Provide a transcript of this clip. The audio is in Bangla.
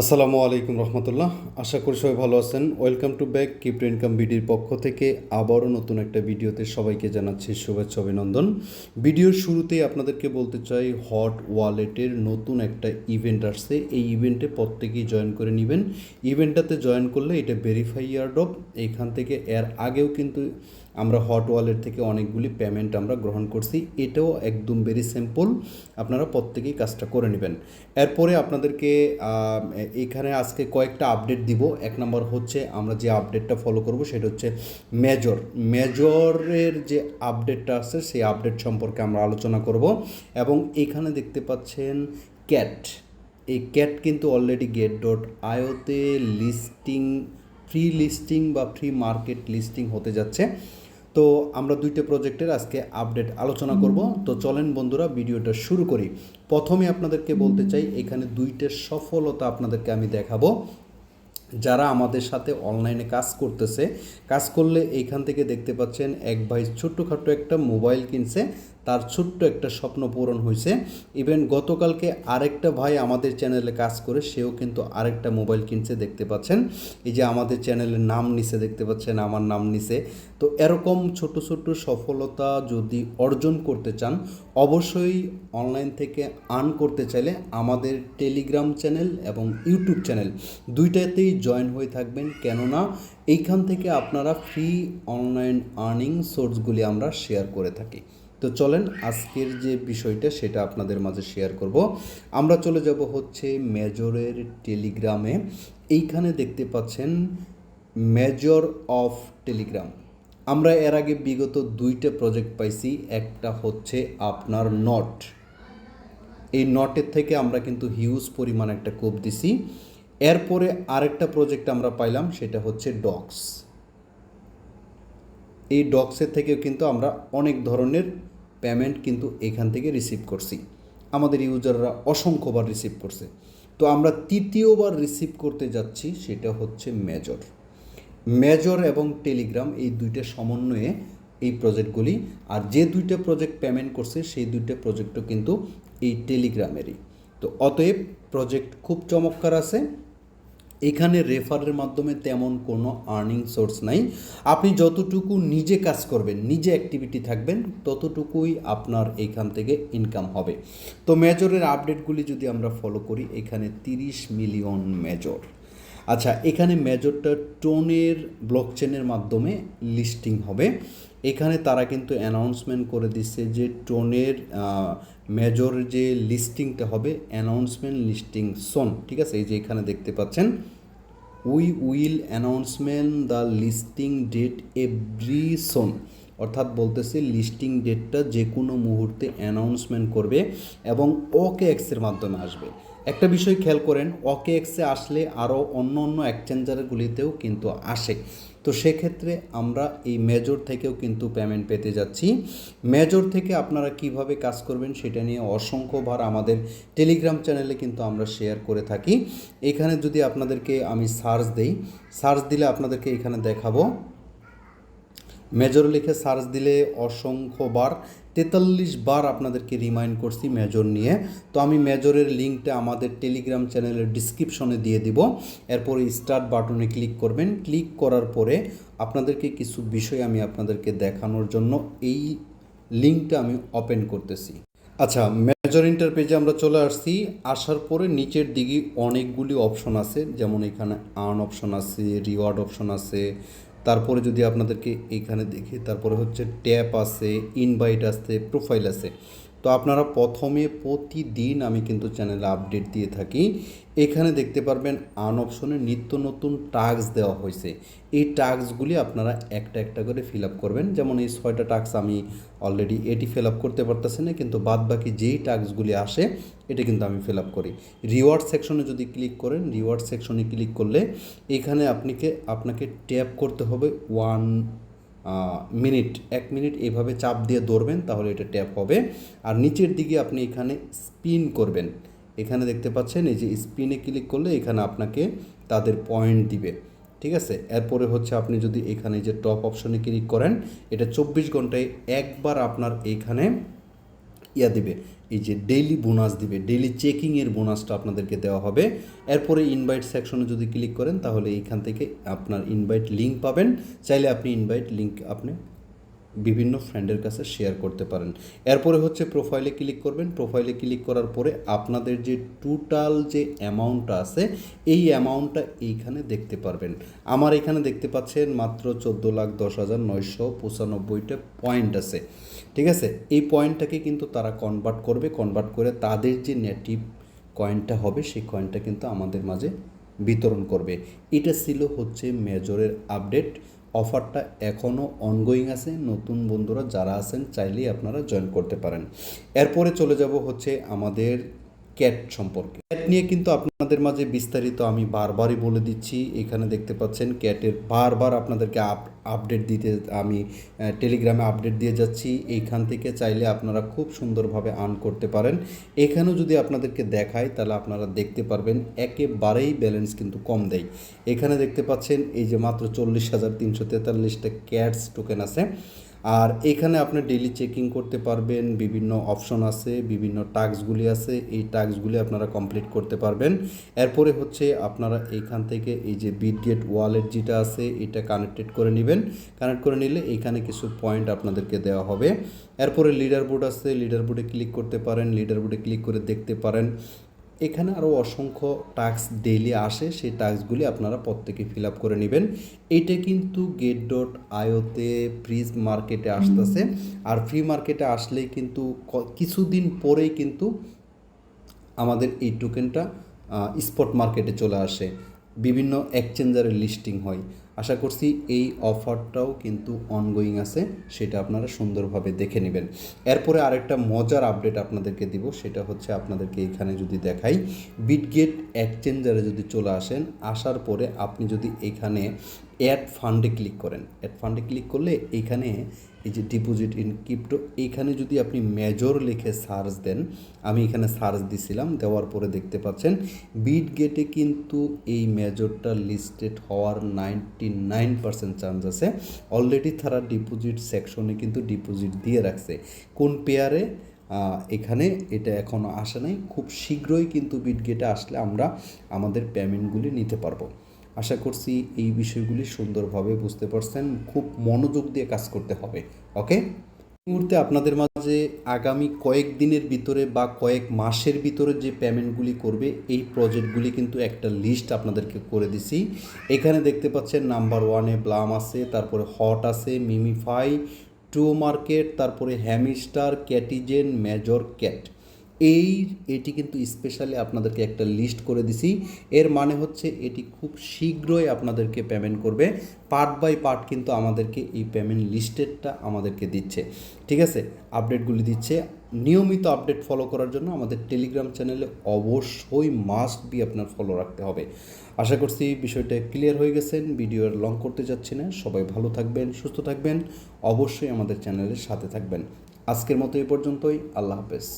আসসালামু আলাইকুম রহমতুল্লাহ। আশা করি সবাই ভালো আছেন। Welcome to back crypto income বিডির পক্ষ থেকে আবারও নতুন একটা ভিডিওতে সবাইকে জানাচ্ছি শুভেচ্ছা, অভিনন্দন। ভিডিওর শুরুতেই আপনাদেরকে বলতে চাই হট ওয়ালেটের নতুন একটা ইভেন্ট আসছে। এই ইভেন্টে প্রত্যেকেই জয়েন করে নেবেন। ইভেন্টটাতে জয়েন করলে এটা ভেরিফাই ইয়ারডপ এইখান থেকে এর আগেও কিন্তু আমরা হট ওয়ালেট থেকে অনেকগুলি পেমেন্ট আমরা গ্রহণ করছি। এটাও একদম ভেরি সিম্পল আপনারা প্রত্যেকেই কাজটা করে নেবেন। এরপরে আপনাদেরকে এখানে আজকে কয়েকটা আপডেট দিব। এক নম্বর হচ্ছে, আমরা যে আপডেটটা ফলো করব সেটা হচ্ছে মেজর মেজরের যে আপডেটটা আছে, সেই আপডেট সম্পর্কে আমরা আলোচনা করব। এবং এখানে দেখতে পাচ্ছেন ক্যাট এই ক্যাট কিন্তু অলরেডি গেট ডট আয়োতে লিস্টিং ফ্রি লিস্টিং বা ফ্রি মার্কেট লিস্টিং হতে যাচ্ছে। তো আমরা দুইটা প্রজেক্টের আজকে আপডেট আলোচনা করব। তো চলেন বন্ধুরা, ভিডিওটা শুরু করি। প্রথমে আপনাদেরকে বলতে চাই, এখানে দুইটা সফলতা আপনাদেরকে আমি দেখাবো। যারা আমাদের সাথে অনলাইনে কাজ করতেছে, কাজ করলে এইখান থেকে দেখতে পাচ্ছেন, এক ভাই ছোট্টখাটো একটা মোবাইল কিনছে। তার ছোট্ট একটা স্বপ্ন পূরণ হয়েছে। ইভেন গতকালকে আরেকটা ভাই আমাদের চ্যানেলে কাজ করে, সেও কিন্তু আরেকটা মোবাইল কিনছে, দেখতে পাচ্ছেন? এই যে আমাদের চ্যানেলের নাম নিচে দেখতে পাচ্ছেন? আমার নাম নিচে তো এরকম ছোট ছোট সফলতা যদি অর্জন করতে চান, অবশ্যই অনলাইন থেকে আর্ন করতে চাইলে আমাদের টেলিগ্রাম চ্যানেল এবং ইউটিউব চ্যানেল দুইটাতেই জয়েন হয়ে থাকবেন। কেননা, এইখান থেকে আপনারা ফ্রি অনলাইন আর্নিং সোর্সগুলি আমরা শেয়ার করে থাকি। তো চলেন আজকের যে বিষয়টা সেটা আপনাদের মাঝে শেয়ার করব। আমরা চলে যাব হচ্ছে মেজরের টেলিগ্রামে এইখানে দেখতে পাচ্ছেন মেজর অফ টেলিগ্রাম আমরা এর আগে বিগত দুইটা প্রজেক্ট পাইছি, একটা হচ্ছে আপনার নট এই নটের থেকে আমরা কিন্তু হিউজ পরিমাণ একটা কোপ দিছি। এরপরে আরেকটা প্রজেক্ট আমরা পাইলাম, সেটা হচ্ছে ডক্স এই ডক্সের থেকেও কিন্তু আমরা অনেক ধরনের পেমেন্ট কিন্তু এখান থেকে রিসিভ করছি। আমাদের ইউজাররা অসংখ্যবার রিসিভ করছে। তো আমরা তৃতীয়বার রিসিভ করতে যাচ্ছি, সেটা হচ্ছে মেজর মেজর এবং টেলিগ্রাম এই দুইটা সমন্বয়ে এই প্রজেক্টগুলি আর যে দুইটা প্রজেক্ট পেমেন্ট করছে, সেই দুইটা প্রজেক্টও কিন্তু এই টেলিগ্রামেরই তো অতএব প্রজেক্ট খুব চমৎকার আছে। এখানে রেফারের মাধ্যমে তেমন কোনো আর্নিং সোর্স নাই। আপনি যতটুকু নিজে কাজ করবেন, নিজে অ্যাক্টিভিটি থাকবেন, ততটুকুই আপনার এইখান থেকে ইনকাম হবে। তো মেজরের আপডেটগুলি যদি আমরা ফলো করি, এখানে তিরিশ মিলিয়ন মেজর আচ্ছা এখানে মেজরটা টোনের ব্লকচেনের মাধ্যমে লিস্টিং হবে। এখানে তারা কিন্তু অ্যানাউন্সমেন্ট করে দিচ্ছে যে টোনের মেজর যে লিস্টিংটা হবে অ্যানাউন্সমেন্ট লিস্টিং সোন ঠিক আছে? এই যে এখানে দেখতে পাচ্ছেন we will announcement the listing date every soon অর্থাৎ বলতেছে লিস্টিং ডেটটা যে কোনো মুহূর্তে অ্যানাউন্সমেন্ট করবে এবং ওকে এক্সের মাধ্যমে আসবে। একটা বিষয় খেয়াল করেন ওকে এক্সে আসলে আরও অন্য অন্য এক্সচেঞ্জারগুলিতেও কিন্তু আসে। তো সেক্ষেত্রে আমরা এই মেজর থেকেও কিন্তু পেমেন্ট পেতে যাচ্ছি। মেজর থেকে আপনারা কীভাবে কাজ করবেন সেটা নিয়ে অসংখ্যবার আমাদের টেলিগ্রাম চ্যানেলে কিন্তু আমরা শেয়ার করে থাকি। এখানে যদি আপনাদেরকে আমি সার্চ দেই সার্চ দিলে আপনাদেরকে এখানে দেখাবো। মেজর লিখে সার্চ দিলে অসংখ্যবার তেতাল্লিশ বার আপনাদেরকে রিমাইন্ড করছি মেজর নিয়ে। তো আমি মেজরের লিঙ্কটা আমাদের টেলিগ্রাম চ্যানেলের ডিসক্রিপশনে দিয়ে দিব। এরপরে স্টার্ট বাটনে ক্লিক করবেন। ক্লিক করার পরে আপনাদেরকে কিছু বিষয় আমি আপনাদেরকে দেখানোর জন্য এই লিঙ্কটা আমি ওপেন করতেছি। আচ্ছা মেজর ইন্টার পেজে আমরা চলে আসছি। আসার পরে নিচের দিকে অনেকগুলি অপশন আছে। যেমন এখানে আর্ন অপশন আছে রিওয়ার্ড অপশন আছে তারপরে যদি আপনাদেরকে এইখানে দেখি তারপরে হচ্ছে ট্যাপ আছে ইনভাইট আছে প্রোফাইল আছে তো আপনারা প্রথমে প্রতিদিন আমি কিন্তু চ্যানেলে আপডেট দিয়ে থাকি। এখানে দেখতে পারবেন আন অপশনে নিত্য নতুন টাস্ক দেওয়া হয়েছে। এই টাস্কগুলি আপনারা একটা একটা করে ফিল আপ করবেন। যেমন এই ছয়টা টাস্ক আমি অলরেডি এটি ফিল আপ করতে পারতেছি না, কিন্তু বাদ বাকি যেই টাস্কগুলি আসে, এটা কিন্তু আমি ফিল আপ করি। রিওয়ার্ড সেকশনে যদি ক্লিক করেন রিওয়ার্ড সেকশনে ক্লিক করলে এখানে আপনিকে, আপনাকে ট্যাপ করতে হবে ওয়ান মিনিট, এক মিনিট এইভাবে চাপ দিয়ে ধরবেন তাহলে এটা ট্যাপ হবে। আর নিচের দিকে আপনি এখানে স্পিন করবেন। এখানে দেখতে পাচ্ছেন, এই যে স্পিনে ক্লিক করলে এখানে আপনাকে তাদের পয়েন্ট দিবে। ঠিক আছে? এরপরে হচ্ছে আপনি যদি এখানে যে টপ অপশনে ক্লিক করেন, এটা চব্বিশ ঘন্টায় একবার আপনার এইখানে ইয়া দেবে, এই যে ডেইলি বোনাস দিবে ডেইলি চেকিংয়ের বোনাসটা আপনাদেরকে দেওয়া হবে। এরপরে ইনভাইট সেকশনে যদি ক্লিক করেন, তাহলে এইখান থেকে আপনার ইনভাইট লিঙ্ক পাবেন। চাইলে আপনি ইনভাইট লিঙ্ক আপনি বিভিন্ন ফ্রেন্ডের কাছে শেয়ার করতে পারেন। এরপরে হচ্ছে প্রোফাইলে ক্লিক করবেন। প্রোফাইলে ক্লিক করার পরে আপনাদের যে টোটাল যে অ্যামাউন্টটা আছে, এই অ্যামাউন্টটা এইখানে দেখতে পারবেন। আমার এখানে দেখতে পাচ্ছেন মাত্র চোদ্দ লাখ দশ হাজার নয়শো পঁচানব্বইটা পয়েন্ট আছে। ঠিক আছে? এই পয়েন্টটাকে কিন্তু তারা কনভার্ট করবে। কনভার্ট করে তাদের যে নেটিভ কয়েনটা হবে, সেই কয়েনটা কিন্তু আমাদের মাঝে বিতরণ করবে। এটা ছিল হচ্ছে মেজরের আপডেট। অফারটা এখনও অনগোয়িং আছে। নতুন বন্ধুরা যারা আছেন, চাইলেই আপনারা জয়েন করতে পারেন। এরপরে চলে যাব হচ্ছে আমাদের ক্যাট সম্পর্কে। ক্যাট নিয়ে কিন্তু আপনাদের মাঝে বিস্তারিত আমি বারবারই বলে দিচ্ছি। এখানে দেখতে পাচ্ছেন ক্যাটের বারবার আপনাদেরকে আপ, আপডেট দিতে আমি টেলিগ্রামে আপডেট দিয়ে যাচ্ছি। এইখান থেকে চাইলে আপনারা খুব সুন্দরভাবে আর্ন করতে পারেন। এখানেও যদি আপনাদেরকে দেখাই, তাহলে আপনারা দেখতে পারবেন একেবারেই ব্যালেন্স কিন্তু কম দেয়। এখানে দেখতে পাচ্ছেন এই যে মাত্র চল্লিশ হাজার তিনশো তেতাল্লিশটা ক্যাটস টোকেন আছে। আর এখানে আপনি ডেইলি চেকিং করতে পারবেন, বিভিন্ন অপশন আছে, বিভিন্ন টাস্কগুলি আছে, এই টাস্কগুলি আপনারা কমপ্লিট করতে পারবেন। এরপরে হচ্ছে আপনারা এইখান থেকে এই যে বিটগেট ওয়ালেট যেটা আছে, এটা কানেক্টেড করে নেবেন। কানেক্ট করে নিলে এইখানে কিছু পয়েন্ট আপনাদেরকে দেওয়া হবে। এরপরে লিডার বোর্ড আছে লিডার বোর্ডে ক্লিক করতে পারেন লিডার বোর্ডে ক্লিক করে দেখতে পারেন। এখানে আরও অসংখ্য টাস্ক ডেইলি আসে সেই টাস্কগুলি আপনারা প্রত্যেকে ফিল আপ করে নেবেন। এটা কিন্তু গেট ডট আয়োতে ফ্রিজ মার্কেটে আসতেছে। আর ফ্রি মার্কেটে আসলেই কিন্তু কিছুদিন পরেই কিন্তু আমাদের এই টোকেনটা স্পট মার্কেটে চলে আসে। বিভিন্ন এক্সচেঞ্জারের লিস্টিং হয়। আশা করছি এই অফারটাও কিন্তু অনগোয়িং আছে, সেটা আপনারা সুন্দরভাবে দেখে নেবেন। এরপরে আরেকটা মজার আপডেট আপনাদেরকে দিব, সেটা হচ্ছে আপনাদেরকে এখানে যদি দেখাই বিটগেট এক্সচেঞ্জারে যদি চলে আসেন, আসার পরে আপনি যদি এখানে অ্যাড ফান্ডে ক্লিক করেন। অ্যাড ফান্ডে ক্লিক করলে এইখানে এই যে ডিপোজিট ইন ক্রিপ্টো এইখানে যদি আপনি মেজর লিখে সার্চ দেন, আমি এখানে সার্চ দিছিলাম, দেওয়ার পরে দেখতে পাচ্ছেন বিট গেটে কিন্তু এই মেজরটা লিস্টেড হওয়ার নাইনটি নাইন পার্সেন্ট চান্স আছে। অলরেডি তারা ডিপোজিট সেকশনে কিন্তু ডিপোজিট দিয়ে রাখছে। কোন পেয়ারে এখানে এটা এখনও আসে নাই। খুব শীঘ্রই কিন্তু বিটগেটে আসলে আমরা আমাদের পেমেন্টগুলি নিতে পারব। আশা করছি এই বিষয়গুলি সুন্দরভাবে বুঝতে পারছেন। খুব মনোযোগ দিয়ে কাজ করতে হবে, ওকে? মুহূর্তে আপনাদের মাঝে আগামী কয়েক দিনের ভিতরে বা কয়েক মাসের ভিতরে যে পেমেন্টগুলি করবে, এই প্রজেক্টগুলি কিন্তু একটা লিস্ট আপনাদেরকে করে দিছি। এখানে দেখতে পাচ্ছেন নাম্বার ওয়ানে ব্লাম আছে, তারপরে হট আছে মিমিফাই টু মার্কেট তারপরে হ্যামিস্টার ক্যাটিজেন মেজর ক্যাট এই, এটি কিন্তু স্পেশালি আপনাদেরকে একটা লিস্ট করে দিছি। এর মানে হচ্ছে এটি খুব শীঘ্রই আপনাদেরকে পেমেন্ট করবে। পার্ট বাই পার্ট কিন্তু আমাদেরকে এই পেমেন্ট লিস্টেডটা আমাদেরকে দিচ্ছে। ঠিক আছে? আপডেটগুলি দিচ্ছে। নিয়মিত আপডেট ফলো করার জন্য আমাদের টেলিগ্রাম চ্যানেলে অবশ্যই মাস্ট বি আপনার ফলো রাখতে হবে। আশা করছি বিষয়টা ক্লিয়ার হয়ে গেছেন ভিডিও লং করতে যাচ্ছি না। সবাই ভালো থাকবেন, সুস্থ থাকবেন। অবশ্যই আমাদের চ্যানেলের সাথে থাকবেন। আজকের মতো এই পর্যন্তই। আল্লাহ হাফেজ।